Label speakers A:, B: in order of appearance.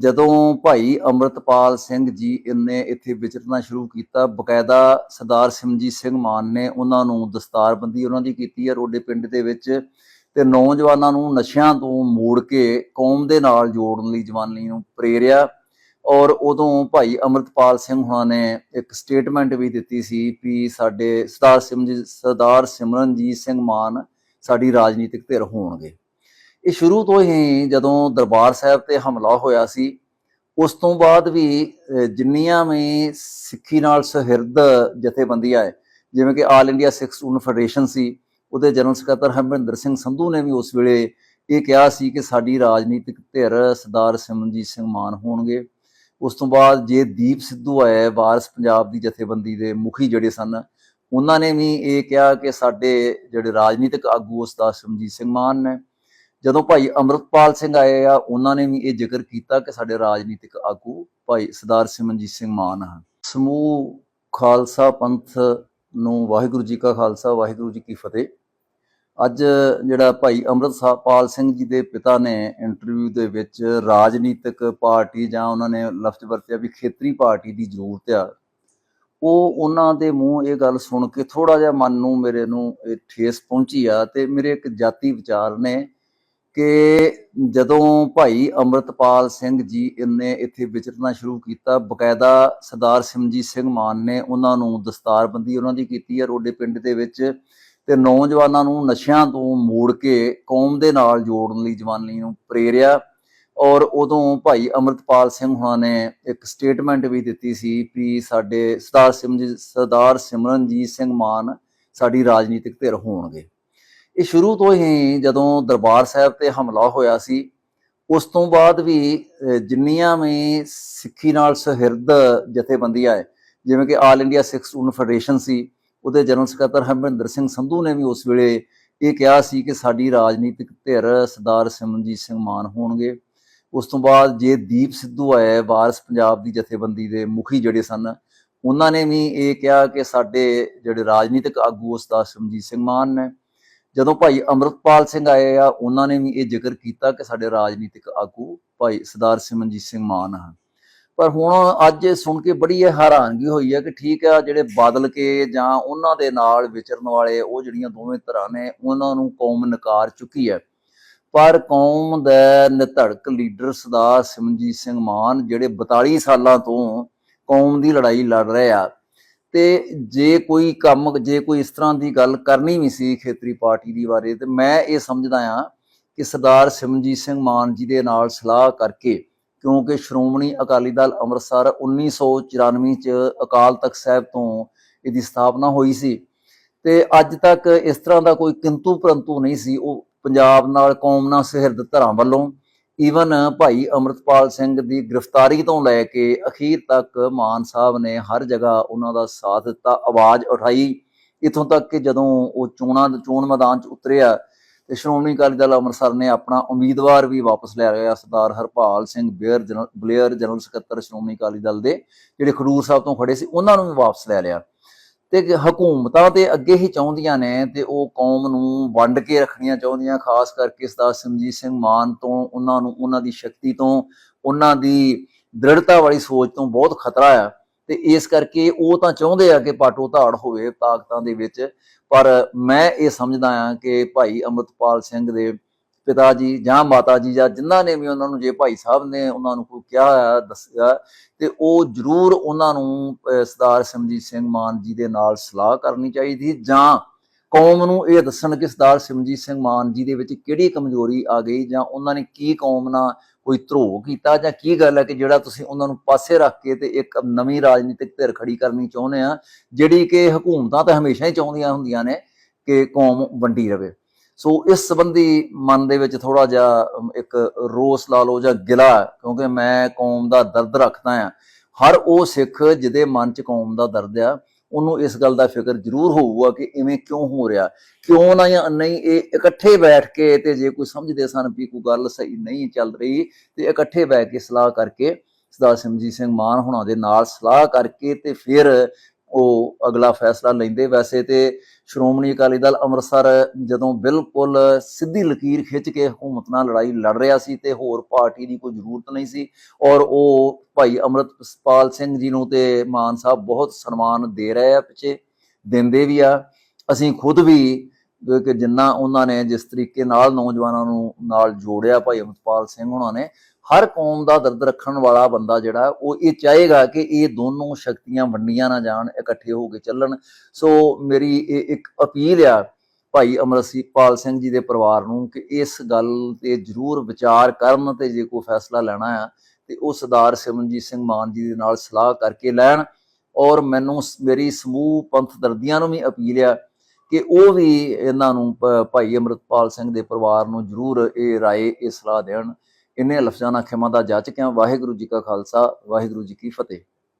A: ਜਦੋਂ ਭਾਈ ਅਮਰਤਪਾਲ ਸਿੰਘ ਜੀ ਨੇ ਇੱਥੇ ਵਿਚਰਨਾ ਸ਼ੁਰੂ ਕੀਤਾ, ਬਕਾਇਦਾ ਸਰਦਾਰ ਸਿਮਰਜੀਤ ਸਿੰਘ ਮਾਨ ਨੇ ਉਹਨਾਂ ਨੂੰ ਦਸਤਾਰਬੰਦੀ ਉਹਨਾਂ ਦੀ ਕੀਤੀ ਹੈ ਰੋਡੇ ਪਿੰਡ ਦੇ ਵਿੱਚ ਤੇ ਨੌਜਵਾਨਾਂ ਨੂੰ ਨਸ਼ਿਆਂ ਤੋਂ ਮੋੜ ਕੇ ਕੌਮ ਦੇ ਨਾਲ ਜੋੜਨ ਲਈ ਜਵਾਨੀ ਨੂੰ ਪ੍ਰੇਰਿਆ ਔਰ ਉਦੋਂ ਭਾਈ ਅਮਰਤਪਾਲ ਸਿੰਘ ਹੁਣਾਂ ਨੇ ਇੱਕ ਸਟੇਟਮੈਂਟ ਵੀ ਦਿੱਤੀ ਸੀ ਵੀ ਸਾਡੇ ਸਰਦਾਰ ਸਿਮਰਜੀਤ, ਸਰਦਾਰ ਸਿਮਰਨਜੀਤ ਸਿੰਘ ਮਾਨ ਸਾਡੀ ਰਾਜਨੀਤਿਕ ਧਿਰ ਹੋਣਗੇ। ਇਹ ਸ਼ੁਰੂ ਤੋਂ ਹੀ ਜਦੋਂ ਦਰਬਾਰ ਸਾਹਿਬ ਤੇ ਹਮਲਾ ਹੋਇਆ ਸੀ, ਉਸ ਤੋਂ ਬਾਅਦ ਵੀ ਜਿੰਨੀਆਂ ਵੀ ਸਿੱਖੀ ਨਾਲ ਸਹਿਰਦ ਜਥੇਬੰਦੀਆਂ ਹੈ, ਜਿਵੇਂ ਕਿ all India Sikh student federation ਸੀ, ਉਹਦੇ ਜਨਰਲ ਸਕੱਤਰ ਹਰਮਿੰਦਰ ਸਿੰਘ ਸੰਧੂ ਨੇ ਵੀ ਉਸ ਵੇਲੇ ਇਹ ਕਿਹਾ ਸੀ ਕਿ ਸਾਡੀ ਰਾਜਨੀਤਿਕ ਧਿਰ ਸਰਦਾਰ ਸਿਮਰਨਜੀਤ ਸਿੰਘ ਮਾਨ ਹੋਣਗੇ। ਉਸ ਤੋਂ ਬਾਅਦ ਜੇ ਦੀਪ ਸਿੱਧੂ ਆਏ, ਵਾਰਸ ਪੰਜਾਬ ਦੀ ਜਥੇਬੰਦੀ ਦੇ ਮੁਖੀ ਜਿਹੜੇ ਸਨ, ਉਹਨਾਂ ਨੇ ਵੀ ਇਹ ਕਿਹਾ ਕਿ ਸਾਡੇ ਜਿਹੜੇ ਰਾਜਨੀਤਿਕ ਆਗੂ ਉਸਤਾਦ ਸਿਮਰਨਜੀਤ ਸਿੰਘ ਮਾਨ ਨੇ ਜਦੋਂ ਭਾਈ ਅਮਰਤਪਾਲ ਸਿੰਘ ਆਏ ਆ, ਉਹਨਾਂ ਨੇ ਵੀ ਇਹ ਜ਼ਿਕਰ ਕੀਤਾ ਕਿ ਸਾਡੇ ਰਾਜਨੀਤਿਕ ਆਗੂ ਭਾਈ ਸਰਦਾਰ ਸਿਮਰਨਜੀਤ ਸਿੰਘ ਮਾਨ ਹਨ। ਸਮੂਹ ਖਾਲਸਾ ਪੰਥ ਨੂੰ ਵਾਹਿਗੁਰੂ ਜੀ ਕਾ ਖਾਲਸਾ, ਵਾਹਿਗੁਰੂ ਜੀ ਕੀ ਫਤਿਹ। ਅੱਜ ਜਿਹੜਾ ਭਾਈ ਅਮਰਤਪਾਲ ਸਿੰਘ ਜੀ ਦੇ ਪਿਤਾ ਨੇ ਇੰਟਰਵਿਊ ਦੇ ਵਿੱਚ ਰਾਜਨੀਤਿਕ ਪਾਰਟੀ ਜਾਂ ਉਹਨਾਂ ਨੇ ਲਫ਼ਜ਼ ਵਰਤਿਆ ਵੀ ਖੇਤਰੀ ਪਾਰਟੀ ਦੀ ਜ਼ਰੂਰਤ ਆ, ਉਹ ਉਹਨਾਂ ਦੇ ਮੂੰਹ ਇਹ ਗੱਲ ਸੁਣ ਕੇ ਥੋੜਾ ਜਿਹਾ ਮਨ ਨੂੰ ਮੇਰੇ ਨੂੰ ਇਹ ਠੇਸ ਪਹੁੰਚੀ ਆ ਤੇ ਮੇਰੇ ਇੱਕ ਜਾਤੀ ਵਿਚਾਰ ਨੇ ਕਿ ਜਦੋਂ ਭਾਈ ਅਮਰਤਪਾਲ ਸਿੰਘ ਜੀ ਨੇ ਇੱਥੇ ਵਿਚਰਨਾ ਸ਼ੁਰੂ ਕੀਤਾ, ਬਕਾਇਦਾ ਸਰਦਾਰ ਸਿਮਰਜੀਤ ਸਿੰਘ ਮਾਨ ਨੇ ਉਹਨਾਂ ਨੂੰ ਦਸਤਾਰਬੰਦੀ ਉਹਨਾਂ ਦੀ ਕੀਤੀ ਹੈ ਰੋਡੇ ਪਿੰਡ ਦੇ ਵਿੱਚ ਤੇ ਨੌਜਵਾਨਾਂ ਨੂੰ ਨਸ਼ਿਆਂ ਤੋਂ ਮੋੜ ਕੇ ਕੌਮ ਦੇ ਨਾਲ ਜੋੜਨ ਲਈ ਜਵਾਨੀ ਨੂੰ ਪ੍ਰੇਰਿਆ ਔਰ ਉਦੋਂ ਭਾਈ ਅਮਰਤਪਾਲ ਸਿੰਘ ਹੁਣਾਂ ਨੇ ਇੱਕ ਸਟੇਟਮੈਂਟ ਵੀ ਦਿੱਤੀ ਸੀ ਵੀ ਸਾਡੇ ਸਰਦਾਰ ਸਿਮਰਜੀਤ ਸਰਦਾਰ ਸਿਮਰਨਜੀਤ ਸਿੰਘ ਮਾਨ ਸਾਡੀ ਰਾਜਨੀਤਿਕ ਧਿਰ ਹੋਣਗੇ। ਇਹ ਸ਼ੁਰੂ ਤੋਂ ਹੀ ਜਦੋਂ ਦਰਬਾਰ ਸਾਹਿਬ ਤੇ ਹਮਲਾ ਹੋਇਆ ਸੀ, ਉਸ ਤੋਂ ਬਾਅਦ ਵੀ ਜਿੰਨੀਆਂ ਵੀ ਸਿੱਖੀ ਨਾਲ ਸਹਿਰਦ ਜਥੇਬੰਦੀਆਂ ਹੈ, ਜਿਵੇਂ ਕਿ all India Sikh student federation ਸੀ, ਉਹਦੇ ਜਨਰਲ ਸਕੱਤਰ ਹਰਮਿੰਦਰ ਸਿੰਘ ਸੰਧੂ ਨੇ ਵੀ ਉਸ ਵੇਲੇ ਇਹ ਕਿਹਾ ਸੀ ਕਿ ਸਾਡੀ ਰਾਜਨੀਤਿਕ ਧਿਰ ਸਰਦਾਰ ਸਿਮਰਨਜੀਤ ਸਿੰਘ ਮਾਨ ਹੋਣਗੇ। ਉਸ ਤੋਂ ਬਾਅਦ ਜੇ ਦੀਪ ਸਿੱਧੂ ਆਏ ਵਾਰਸ ਪੰਜਾਬ ਦੀ ਜਥੇਬੰਦੀ ਦੇ ਮੁਖੀ ਜਿਹੜੇ ਸਨ, ਉਹਨਾਂ ਨੇ ਵੀ ਇਹ ਕਿਹਾ ਕਿ ਸਾਡੇ ਜਿਹੜੇ ਰਾਜਨੀਤਿਕ ਆਗੂ ਉਸਤਾਦ ਸਿਮਰਨਜੀਤ ਸਿੰਘ ਮਾਨ ਨੇ ਜਦੋਂ ਭਾਈ ਅਮਰਤਪਾਲ ਸਿੰਘ ਆਏ ਆ, ਉਹਨਾਂ ਨੇ ਵੀ ਇਹ ਜ਼ਿਕਰ ਕੀਤਾ ਕਿ ਸਾਡੇ ਰਾਜਨੀਤਿਕ ਆਗੂ ਭਾਈ ਸਰਦਾਰ ਸਿਮਰਨਜੀਤ ਸਿੰਘ ਮਾਨ ਹਨ। ਪਰ ਹੁਣ ਅੱਜ ਇਹ ਸੁਣ ਕੇ ਬੜੀ ਇਹ ਹੈਰਾਨਗੀ ਹੋਈ ਹੈ ਕਿ ਠੀਕ ਆ, ਜਿਹੜੇ ਬਾਦਲ ਕੇ ਜਾਂ ਉਹਨਾਂ ਦੇ ਨਾਲ ਵਿਚਰਨ ਵਾਲੇ, ਉਹ ਜਿਹੜੀਆਂ ਦੋਵੇਂ ਧਿਰਾਂ ਨੇ, ਉਹਨਾਂ ਨੂੰ ਕੌਮ ਨਕਾਰ ਚੁੱਕੀ ਹੈ। ਪਰ ਕੌਮ ਦਾ ਨਿਧੜਕ ਲੀਡਰ ਸਰਦਾਰ ਸਿਮਰਨਜੀਤ ਸਿੰਘ ਮਾਨ, ਜਿਹੜੇ 42 ਸਾਲਾਂ ਤੋਂ ਕੌਮ ਦੀ ਲੜਾਈ ਲੜ ਰਹੇ ਆ ਤੇ ਜੇ ਕੋਈ ਕੰਮ, ਜੇ ਕੋਈ ਇਸ ਤਰ੍ਹਾਂ ਦੀ ਗੱਲ ਕਰਨੀ ਵੀ ਸੀ ਖੇਤਰੀ ਪਾਰਟੀ ਦੀ ਬਾਰੇ, ਤੇ ਮੈਂ ਇਹ ਸਮਝਦਾ ਆ ਕਿ ਸਰਦਾਰ ਸਿਮਰਨਜੀਤ ਸਿੰਘ ਮਾਨ ਜੀ ਦੇ ਨਾਲ ਸਲਾਹ ਕਰਕੇ, ਕਿਉਂਕਿ ਸ਼੍ਰੋਮਣੀ ਅਕਾਲੀ ਦਲ ਅੰਮ੍ਰਿਤਸਰ 1994 ਚ ਅਕਾਲ ਤਖਤ ਸਾਹਿਬ ਤੋਂ ਇਹਦੀ ਸਥਾਪਨਾ ਹੋਈ ਸੀ। ਤੇ ਅੱਜ ਤੱਕ ਇਸ ਤਰ੍ਹਾਂ ਦਾ ਕੋਈ ਕਿੰਤੂ ਪਰੰਤੂ ਨਹੀਂ ਸੀ। ਉਹ ਪੰਜਾਬ ਨਾਲ ਕੌਮ ਨਾਲ ਸਹਿਰਦ ਧਰਾਂ ਵੱਲੋਂ ਈਵਨ ਭਾਈ ਅਮਰਤਪਾਲ ਸਿੰਘ ਦੀ ਗ੍ਰਿਫਤਾਰੀ ਤੋਂ ਲੈ ਕੇ ਅਖੀਰ ਤੱਕ ਮਾਨ ਸਾਹਿਬ ਨੇ ਹਰ ਜਗ੍ਹਾ ਉਹਨਾਂ ਦਾ ਸਾਥ ਦਿੱਤਾ, ਆਵਾਜ਼ ਉਠਾਈ। ਇਥੋਂ ਤੱਕ ਕਿ ਜਦੋਂ ਉਹ ਚੋਣਾਂ ਚੋਣ ਮੈਦਾਨ 'ਚ ਉਤਰਿਆ ਤੇ ਸ਼੍ਰੋਮਣੀ ਅਕਾਲੀ ਦਲ ਅੰਮ੍ਰਿਤਸਰ ਨੇ ਆਪਣਾ ਉਮੀਦਵਾਰ ਵੀ ਵਾਪਸ ਲੈ ਲਿਆ, ਸਰਦਾਰ ਹਰਪਾਲ ਸਿੰਘ ਬੇਅਰ ਜਨਰਲ ਬਲੇਅਰ ਜਨਰਲ ਸਕੱਤਰ ਸ਼੍ਰੋਮਣੀ ਅਕਾਲੀ ਦਲ ਦੇ, ਜਿਹੜੇ ਖਡੂਰ ਸਾਹਿਬ ਤੋਂ ਖੜੇ ਸੀ, ਉਹਨਾਂ ਨੂੰ ਵੀ ਵਾਪਸ ਲੈ ਲਿਆ। ਤੇ ਹਕੂਮਤਾਂ ਤੇ ਅੱਗੇ ਹੀ ਚਾਹੁੰਦੀਆਂ ਨੇ ਤੇ ਉਹ ਕੌਮ ਨੂੰ ਵੰਡ ਕੇ ਰੱਖਣੀਆਂ ਚਾਹੁੰਦੀਆਂ, ਖਾਸ ਕਰਕੇ ਸਰਦਾਰ ਸਿਮਰਜੀਤ ਸਿੰਘ ਮਾਨ ਤੋਂ, ਉਹਨਾਂ ਨੂੰ, ਉਹਨਾਂ ਦੀ ਸ਼ਕਤੀ ਤੋਂ, ਉਹਨਾਂ ਦੀ ਦ੍ਰਿੜਤਾ ਵਾਲੀ ਸੋਚ ਤੋਂ ਬਹੁਤ ਖਤਰਾ ਆ। ਤੇ ਇਸ ਕਰਕੇ ਉਹ ਤਾਂ ਚਾਹੁੰਦੇ ਆ ਕਿ ਪਾਟੋ ਧਾੜ ਹੋਵੇ ਤਾਕਤਾਂ ਦੇ ਵਿੱਚ, ਪਰ ਮੈਂ ਇਹ ਸਮਝਦਾ ਆ ਕਿ ਭਾਈ ਅਮਰਤਪਾਲ ਸਿੰਘ ਦੇ ਪਿਤਾ ਜੀ ਜਾਂ ਮਾਤਾ ਜੀ ਜਾਂ ਜਿਨ੍ਹਾਂ ਨੇ ਵੀ ਉਹਨਾਂ ਨੂੰ ਜੇ ਭਾਈ ਸਾਹਿਬ ਨੇ ਉਹਨਾਂ ਨੂੰ ਕੋਈ ਕਿਹਾ ਆ ਦੱਸਿਆ, ਤੇ ਉਹ ਜ਼ਰੂਰ ਉਹਨਾਂ ਨੂੰ ਸਰਦਾਰ ਸਿਮਰਜੀਤ ਸਿੰਘ ਮਾਨ ਜੀ ਦੇ ਨਾਲ ਸਲਾਹ ਕਰਨੀ ਚਾਹੀਦੀ ਜਾਂ ਕੌਮ ਨੂੰ ਇਹ ਦੱਸਣ ਕਿ ਸਰਦਾਰ ਸਿਮਰਜੀਤ ਸਿੰਘ ਮਾਨ ਜੀ ਦੇ ਵਿੱਚ ਕਿਹੜੀ ਕਮਜ਼ੋਰੀ ਆ ਗਈ ਜਾਂ ਉਹਨਾਂ ਨੇ ਕੀ ਕੌਮ ਨਾਲ ਕੋਈ ਧਰੋਹ ਕੀਤਾ ਜਾਂ ਕੀ ਗੱਲ ਹੈ ਕਿ ਜਿਹੜਾ ਤੁਸੀਂ ਉਹਨਾਂ ਨੂੰ ਪਾਸੇ ਰੱਖ ਕੇ ਤੇ ਇੱਕ ਨਵੀਂ ਰਾਜਨੀਤਿਕ ਧਿਰ ਖੜੀ ਕਰਨੀ ਚਾਹੁੰਦੇ ਆ, ਜਿਹੜੀ ਕਿ ਹਕੂਮਤਾਂ ਤਾਂ ਹਮੇਸ਼ਾ ਹੀ ਚਾਹੁੰਦੀਆਂ ਹੁੰਦੀਆਂ ਨੇ ਕਿ ਕੌਮ ਵੰਡੀ ਰਵੇ। ਸੋ ਇਸ ਸੰਬੰਧੀ ਮਨ ਦੇ ਵਿੱਚ ਥੋੜਾ ਜਿਹਾ ਇੱਕ ਰੋਸ ਲਾ ਲਓ ਜਾਂ ਗਿਲਾ ਕਿਉਂਕਿ ਮੈਂ ਕੌਮ ਦਾ ਦਰਦ ਰੱਖਦਾ ਆ ਹਰ ਉਹ ਸਿੱਖ ਜਿਹਦੇ ਮਨ 'ਚ ਕੌਮ ਦਾ ਦਰਦ ਆ, ਉਹਨੂੰ ਇਸ ਗੱਲ ਦਾ ਫਿਕਰ ਜ਼ਰੂਰ ਹੋਊਗਾ ਕਿ ਇਵੇਂ ਕਿਉਂ ਹੋ ਰਿਹਾ। ਕਿਉਂ ਨਾ ਜਾਂ ਨਹੀਂ, ਇਹ ਇਕੱਠੇ ਬੈਠ ਕੇ ਤੇ ਜੇ ਕੋਈ ਸਮਝਦੇ ਸਨ ਵੀ ਕੋਈ ਗੱਲ ਸਹੀ ਨਹੀਂ ਚੱਲ ਰਹੀ, ਤੇ ਇਕੱਠੇ ਬੈਠ ਕੇ ਸਲਾਹ ਕਰਕੇ, ਸਰਦਾਰ ਸਿਮਰਜੀਤ ਸਿੰਘ ਮਾਨ ਹੁਣਾਂ ਦੇ ਨਾਲ ਸਲਾਹ ਕਰਕੇ ਤੇ ਫਿਰ ਉਹ ਅਗਲਾ ਫੈਸਲਾ ਲੈਂਦੇ। ਵੈਸੇ ਤੇ ਸ਼੍ਰੋਮਣੀ ਅਕਾਲੀ ਦਲ ਅੰਮ੍ਰਿਤਸਰ ਜਦੋਂ ਬਿਲਕੁਲ ਸਿੱਧੀ ਲਕੀਰ ਖਿੱਚ ਕੇ ਹਕੂਮਤ ਨਾਲ ਲੜਾਈ ਲੜ ਰਿਹਾ ਸੀ ਤੇ ਹੋਰ ਪਾਰਟੀ ਦੀ ਕੋਈ ਜ਼ਰੂਰਤ ਨਹੀਂ ਸੀ ਔਰ ਉਹ ਭਾਈ ਅੰਮ੍ਰਿਤਪਾਲ ਸਿੰਘ ਜੀ ਨੂੰ ਤੇ ਮਾਨ ਸਾਹਿਬ ਬਹੁਤ ਸਨਮਾਨ ਦੇ ਰਹੇ ਆ, ਪਿੱਛੇ ਦਿੰਦੇ ਵੀ ਆ। ਅਸੀਂ ਖੁਦ ਵੀ ਕਿ ਜਿੰਨਾ ਉਹਨਾਂ ਨੇ ਜਿਸ ਤਰੀਕੇ ਨਾਲ ਨੌਜਵਾਨਾਂ ਨੂੰ ਨਾਲ ਜੋੜਿਆ, ਭਾਈ ਅੰਮ੍ਰਿਤਪਾਲ ਸਿੰਘ ਉਹਨਾਂ ਨੇ ਹਰ ਕੌਮ ਦਾ ਦਰਦ ਰੱਖਣ ਵਾਲਾ ਬੰਦਾ ਜਿਹੜਾ, ਉਹ ਇਹ ਚਾਹੇਗਾ ਕਿ ਇਹ ਦੋਨੋਂ ਸ਼ਕਤੀਆਂ ਵੰਡੀਆਂ ਨਾ ਜਾਣ, ਇਕੱਠੇ ਹੋ ਕੇ ਚੱਲਣ। ਸੋ ਮੇਰੀ ਇਹ ਇੱਕ ਅਪੀਲ ਆ ਭਾਈ ਅਮਰਸੀਪਾਲ ਸਿੰਘ ਜੀ ਦੇ ਪਰਿਵਾਰ ਨੂੰ ਕਿ ਇਸ ਗੱਲ ਤੇ ਜ਼ਰੂਰ ਵਿਚਾਰ ਕਰਨ ਤੇ ਜੇ ਕੋਈ ਫੈਸਲਾ ਲੈਣਾ ਆ, ਤੇ ਉਹ ਸਰਦਾਰ ਸਿਮਰਨਜੀਤ ਸਿੰਘ ਮਾਨ ਜੀ ਦੇ ਨਾਲ ਸਲਾਹ ਕਰਕੇ ਲੈਣ। ਔਰ ਮੈਨੂੰ ਸ- ਮੇਰੀ ਸਮੂਹ ਪੰਥ ਦਰਦੀਆਂ ਨੂੰ ਵੀ ਅਪੀਲ ਆ ਕਿ ਉਹ ਵੀ ਇਹਨਾਂ ਨੂੰ ਭ- ਭਾਈ ਅਮਰਤਪਾਲ ਸਿੰਘ ਦੇ ਪਰਿਵਾਰ ਨੂੰ ਜ਼ਰੂਰ ਇਹ ਰਾਏ, ਇਹ ਸਲਾਹ ਦੇਣ। ਇੰਨੇ ਲਫ਼ਜ਼ਾਂ ਨਾਲ ਖਿਮਾ ਦਾ ਜਾਚ ਕੇ ਵਾਹਿਗੁਰੂ ਜੀ ਕਾ ਖਾਲਸਾ, ਵਾਹਿਗੁਰੂ ਜੀ ਕੀ ਫਤਿਹ।